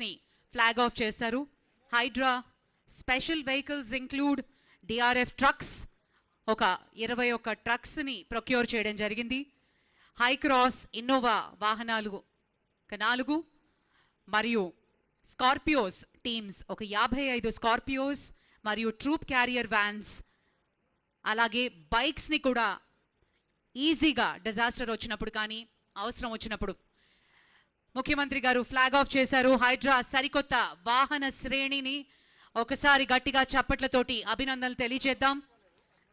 ని flag off చేస్తారు Hydraa special vehicles include DRF trucks ఒక ఇరవై ఒక్క ట్రక్స్ని ప్రొక్యూర్ చేయడం జరిగింది. హై క్రాస్ ఇన్నోవా వాహనాలు ఒక నాలుగు. మరియు స్కార్పియోస్ టీమ్స్ ఒక యాభై ఐదు స్కార్పియోస్ మరియు ట్రూప్ క్యారియర్ వ్యాన్స్ అలాగే బైక్స్ని కూడా ఈజీగా డిజాస్టర్ వచ్చినప్పుడు కానీ అవసరం వచ్చినప్పుడు ముఖ్యమంత్రి గారు ఫ్లాగ్ ఆఫ్ చేశారు. హైడ్రా సరికొత్త వాహన శ్రేణిని ఒకసారి గట్టిగా చప్పట్లతోటి అభినందనలు తెలియజేద్దాం.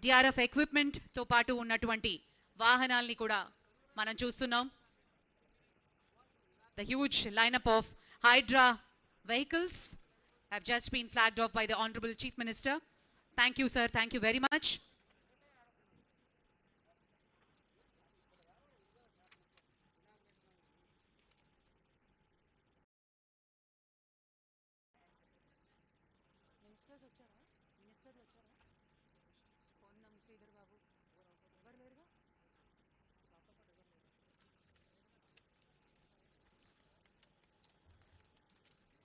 డిఆర్ఎఫ్ ఎక్విప్మెంట్తో పాటు ఉన్నటువంటి వాహనాల్ని కూడా మనం చూస్తున్నాం. The huge lineup of Hydraa vehicles just pen flag off honourable chief minister thank you sir thank you very much Thank you, sir. Thank you very much.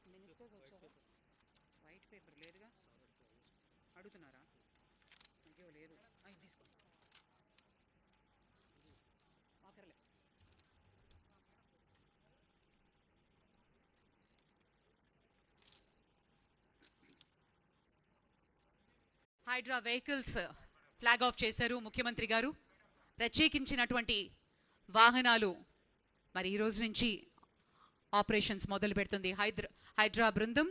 Ministers వచ్చారా వైట్ పేపర్ లేదుగా Hydraa vehicles flag off చేశారు ముఖ్యమంత్రి గారు. ప్రత్యేకించినటువంటి వాహనాలు మరి ఈ రోజు నుంచి ఆపరేషన్స్ మొదలు పెడుతుంది హైద్రా హైడ్రా బృందం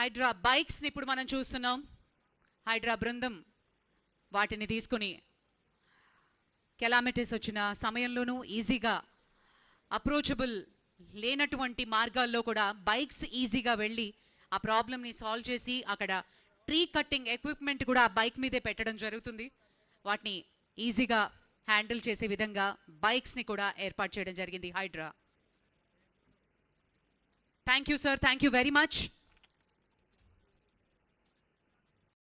హైడ్రా బైక్స్ని ఇప్పుడు మనం చూస్తున్నాం. హైడ్రా బృందం వాటిని తీసుకుని కెలామిటీస్ వచ్చిన సమయంలోనూ ఈజీగా అప్రోచబుల్ లేనటువంటి మార్గాల్లో కూడా బైక్స్ ఈజీగా వెళ్ళి ఆ ప్రాబ్లమ్ని సాల్వ్ చేసి అక్కడ ట్రీ కట్టింగ్ ఎక్విప్మెంట్ కూడా ఆ బైక్ మీదే పెట్టడం జరుగుతుంది. వాటిని ఈజీగా హ్యాండిల్ చేసే విధంగా బైక్స్ని కూడా ఏర్పాటు చేయడం జరిగింది Hydraa. Thank you sir thank you very much